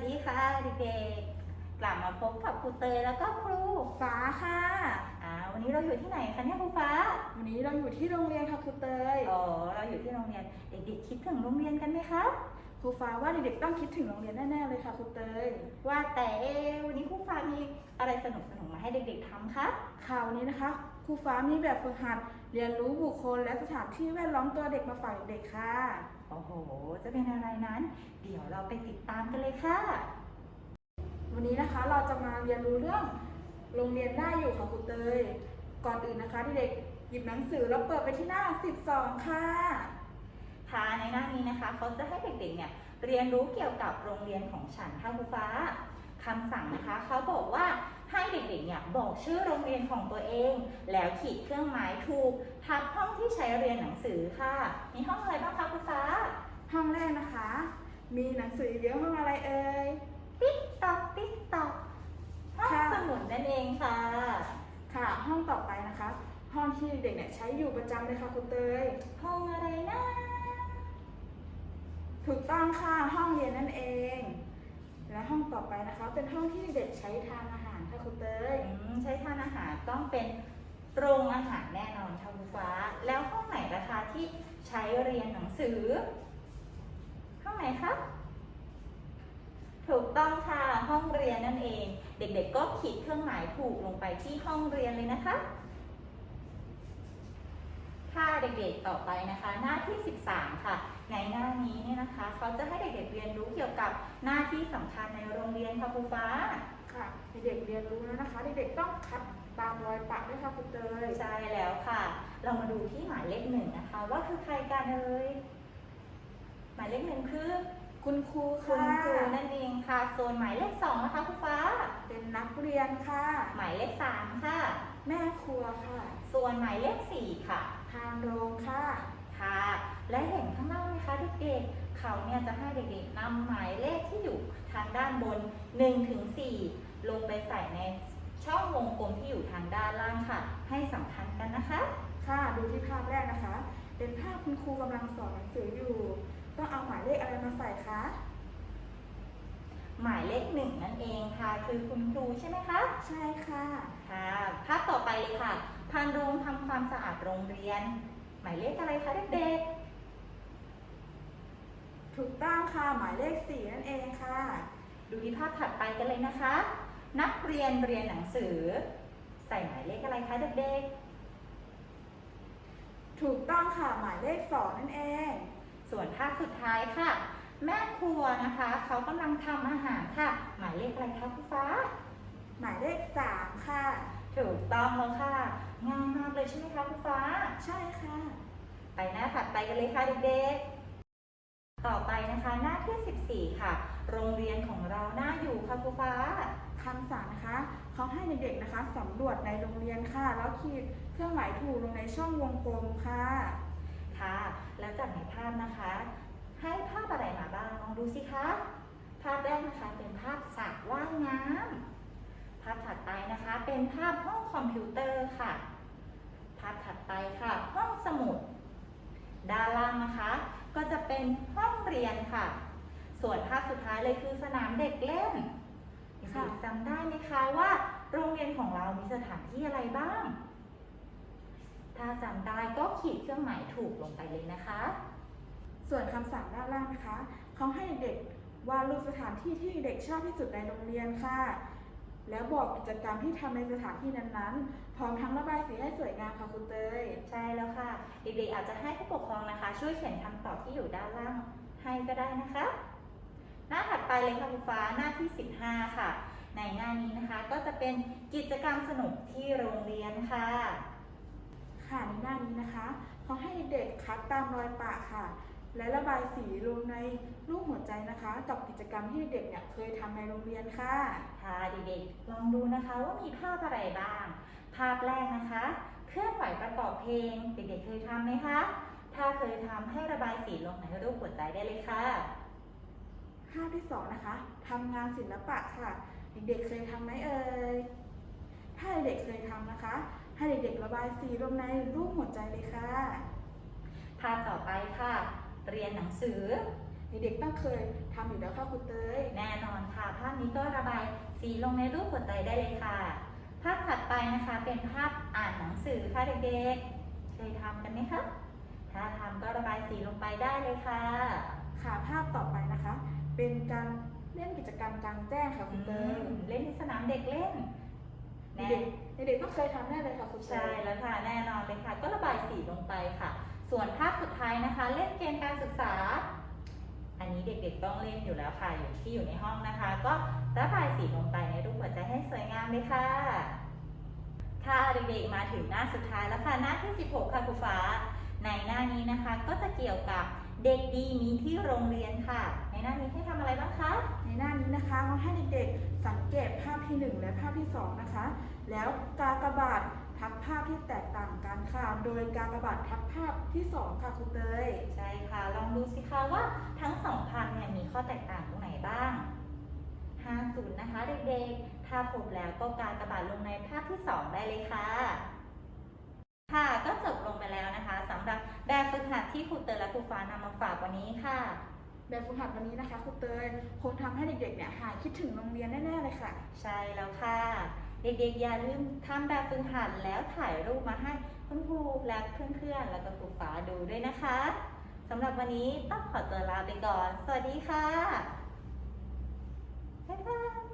วัสดีค่ะเด็กๆ กลับมาพบกับครูเตยแล้วก็ครูฟ้าค่ะอ่าวันนี้เราอยู่ที่ไหนคะเนี่ยครูฟ้า วันนี้เราอยู่ที่โรงเรียนค่ะครูเตย อ๋อ เราอยู่ที่โรงเรียน เด็กๆคิดถึงโรงเรียนกันไหมคะ ครูฟ้าว่าเด็กๆต้องคิดถึงโรงเรียนแน่ๆเลยค่ะครูเตย ว่าแต่เอ๊ะวันนี้ครูฟ้ามีอะไรสนุกๆมาให้เด็กๆทำคะ ข่าวนี้นะคะครูฟ้ามีแบบฝึกหัดเรียนรู้บุคคลและสถานที่แวดล้อมตัวเด็กมาฝากเด็กๆค่ะ โอ้โห จะเป็นอะไรนั้น เดี๋ยวเราไปติดตามกันเลยค่ะ วันนี้นะคะเราจะมาเรียนรู้เรื่องโรงเรียนน่าอยู่ค่ะครูเตย ก่อนอื่นนะคะเด็กๆหยิบหนังสือแล้วเปิดไปที่หน้า 12 ค่ะ ค่ะในหน้านี้นะคะเขาจะให้เด็กๆเนี่ยเรียนรู้เกี่ยวกับโรงเรียนของฉันค่ะครูฟ้าคำสั่งนะคะเขาบอกว่าให้เด็กๆเนี่ยบอกชื่อโรงเรียนของตัวเอง แล้วขีดเครื่องหมายถูกทับห้องที่ใช้เรียนหนังสือค่ะ มีห้องอะไรบ้างคะครูฟ้า ห้องแรกนะคะ มีหนังสือเยอะห้องอะไรเอ่ยติ๊กตอกติ๊กตอกห้องค่ะสมุดนั่นเองค่ะ ค่ะห้องต่อไปนะคะ ห้องที่เด็กเนี่ยใช้อยู่ประจำเลยค่ะครูเตยห้องอะไรนะ ถูกต้องค่ะห้องเรียนนั่นเอง และห้องต่อไปนะคะ เป็นห้องที่เด็กใช้ทานอาหารค่ะครูเตยใช้ทานอาหารต้องเป็นโรงอาหารแน่นอนค่ะครูฟ้า แล้วห้องไหนราคาที่ใช้เรียนหนังสือ ห้องไหนคะถูกต้องค่ะห้องเรียนนั่นเอง เด็กๆก็ขีดเครื่องหมายถูกลงไปที่ห้องเรียนเลยนะคะค่ะเด็กๆต่อไปนะคะ หน้าที่ 13 ค่ะ ในหน้านี้เนี่ยนะคะ เขาจะให้เด็กๆเรียนรู้เกี่ยวกับหน้าที่สำคัญในโรงเรียนค่ะครูฟ้า ค่ะ เด็กๆเรียนรู้แล้วนะคะ เด็กๆต้องคัดตามรอยปักด้วยค่ะครูเตย ใช่แล้วค่ะ เรามาดูที่หมายเลขหนึ่งนะคะ ว่าคือใครกันเอ่ยหมายเลขหนึ่งคือคุณครูคุณค่ะครูนั่นเองค่ะส่วนหมายเลขสองนะคะคุณฟ้า เป็นนักเรียนค่ะ หมายเลขสามค่ะ แม่ครัวค่ะ ส่วนหมายเลขสี่ค่ะ ทางโรงค่ะ ค่ะ และเห็นข้างล่างไหมคะเด็กๆเขาเนี่ยจะให้เด็กๆนำหมายเลขที่อยู่ทางด้านบน1ถึง4ลงไปใส่ในช่องวงกลมที่อยู่ทางด้านล่างค่ะ ให้สัมพันธ์กันนะคะ ค่ะดูที่ภาพแรกนะคะ เป็นภาพคุณครูกำลังสอนหนังสืออยู่ ต้องเอาหมายเลขอะไรมาใส่คะหมายเลขหนึ่งนั่นเองค่ะ คือคุณครูใช่ไหมคะ ใช่ค่ะค่ะภาพต่อไปเลยค่ะพานโรงทำความสะอาดโรงเรียน หมายเลขอะไรคะเด็ก ถูกต้องค่ะ หมายเลขสี่นั่นเองค่ะๆดูที่ภาพถัดไปกันเลยนะคะ นักเรียนเรียนหนังสือ ใส่หมายเลขอะไรคะเด็กถูกต้องค่ะ หมายเลขสองนั่นเองๆส่วนภาพสุดท้ายค่ะ แม่ครัวนะคะ เขากำลังทำอาหารค่ะ หมายเลขอะไรคะคุณฟ้า หมายเลขสามค่ะ ถูกต้องแล้วค่ะง่ายมากเลยใช่ไหมคะคุณฟ้า ใช่ค่ะ ไปหน้าถัดไปกันเลยค่ะเด็กๆ ต่อไปนะคะหน้าที่ 14 ค่ะ โรงเรียนของเราหน่าอยู่ค่ะครูฟ้าคำสั่งนะคะ เขาให้เด็กๆนะคะสำรวจในโรงเรียนค่ะ แล้วขีดเครื่องหมายถูกลงในช่องวงกลมค่ะ ค่ะ แล้วจากในภาพนะคะ ให้ภาพอะไรมาบ้างลองดูสิคะ ภาพแรกนะคะเป็นภาพสระว่ายน้ำภาพถัดไปนะคะ เป็นภาพห้องคอมพิวเตอร์ค่ะ ภาพถัดไปค่ะ ห้องสมุด ด้านล่างนะคะ ก็จะเป็นห้อง เรียนค่ะ ส่วนภาพสุดท้ายเลยคือสนามเด็กเล่นค่ะจำได้ไหมคะว่าโรงเรียนของเรามีสถานที่อะไรบ้าง ถ้าจำได้ก็ขีดเครื่องหมายถูกลงไปเลยนะคะ ส่วนคำสั่งด้านล่างนะคะ เขาให้เด็กวาดรูปสถานที่ที่เด็กชอบที่สุดในโรงเรียนค่ะ แล้วบอกกิจกรรมที่ทำในสถานที่นั้นๆ พร้อมทั้งระบายสีให้สวยงามค่ะคุณเตย ใช่แล้วค่ะ เด็กๆอาจจะให้ผู้ปกครองนะคะ ช่วยเขียนคำตอบที่อยู่ด้านล่าง ให้ก็ได้นะคะ หน้าถัดไปเลยค่ะคุณฟ้าหน้าที่ 15 ค่ะ ในหน้านี้นะคะก็จะเป็นกิจกรรมสนุกที่โรงเรียนค่ะ ค่ะในหน้านี้นะคะเขาให้เด็กคัดตามรอยปะค่ะ และระบายสีลงในรูปหัวใจนะคะกับกิจกรรมที่เด็กเนี่ยเคยทำในโรงเรียนค่ะ ค่ะเด็กๆลองดูนะคะว่ามีภาพอะไรบ้าง ภาพแรกนะคะ เคลื่อนไหวประกอบเพลงเด็กๆเคยทำไหมคะ ถ้าเคยทำให้ระบายสีลงในรูปหัวใจได้เลยค่ะภาพที่สองนะคะทำงานศิลปะค่ะ เด็กๆเคยทำไหมเอ่ยถ้าเด็กๆเคยทำนะคะ ให้เด็กๆระบายสีลงในรูปหัวใจเลยค่ะภาพต่อไปค่ะ เรียนหนังสือ เด็กๆต้องเคยทำอยู่แล้วค่ะคุณเตยแน่นอนค่ะ ภาพนี้ก็ระบายสีลงในรูปหัวใจได้เลยค่ะ ภาพถัดไปนะคะเป็นภาพอ่านหนังสือค่ะเด็กๆ เคยทำกันไหมคะ ถ้าทำก็ระบายสีลงไปได้เลยค่ะ ค่ะภาพต่อไปนะคะ เป็นการเล่นกิจกรรมกลางแจ้งค่ะคุณเตยเล่นที่สนามเด็กเล่นแน่เด็กๆเด็กๆต้องเคยทำแน่เลยค่ะคุณเตใช่ยแล้วค่ะแน่นอนเลยค่ะ ก็ระบายสีลงไปค่ะ ส่วนภาพสุดท้ายนะคะ เล่นเกมการศึกษา อันนี้เด็กๆต้องเล่นอยู่แล้วค่ะอยู่ที่อยู่ในห้องนะคะ ก็ระบายสีลงไปในรูปหัวใจให้สวยงามเลยค่ะค่ะเด็กๆมาถึงหน้าสุดท้ายแล้วค่ะหน้าที่ 16 ค่ะครูฟ้า ในหน้านี้นะคะก็จะเกี่ยวกับเด็กดีมีที่โรงเรียนค่ะ ในหน้านี้ให้ทำอะไรบ้างคะ ในหน้านี้นะคะเราให้เด็กๆสังเกตภาพที่ 1 และภาพที่ 2 นะคะ แล้วกากบาททับภาพที่แตกต่างกันค่ะ โดยกากบาททับภาพที่ 2 ค่ะคุณเตย ใช่ค่ะ ลองดูสิคะว่าทั้งสองพันเนี่ยมีข้อแตกต่างตรงไหนบ้าง 50 นะคะเด็กๆ ถ้าพบแล้วก็การกระบาดลงในภาพที่ 2 ได้เลยค่ะ ค่ะก็จบลงไปแล้วนะคะสำหรับแบบฝึกหัดที่ครูเตอร์และครูฟ้านำมาฝากวันนี้ค่ะ แบบฝึกหัดวันนี้นะคะคุณเตยคงทำให้เด็กๆเนี่ยหายคิดถึงโรงเรียนแน่ๆเลยค่ะ ใช่แล้วค่ะ เด็กๆอย่าลืมทำแบบฝึกหัดแล้วถ่ายรูปมาให้คุณครูและเพื่อนๆแล้วก็ครูฟ้าดูด้วยนะคะสำหรับวันนี้ต้องขอตัวลาไปก่อน สวัสดีค่ะบ๊ายบาย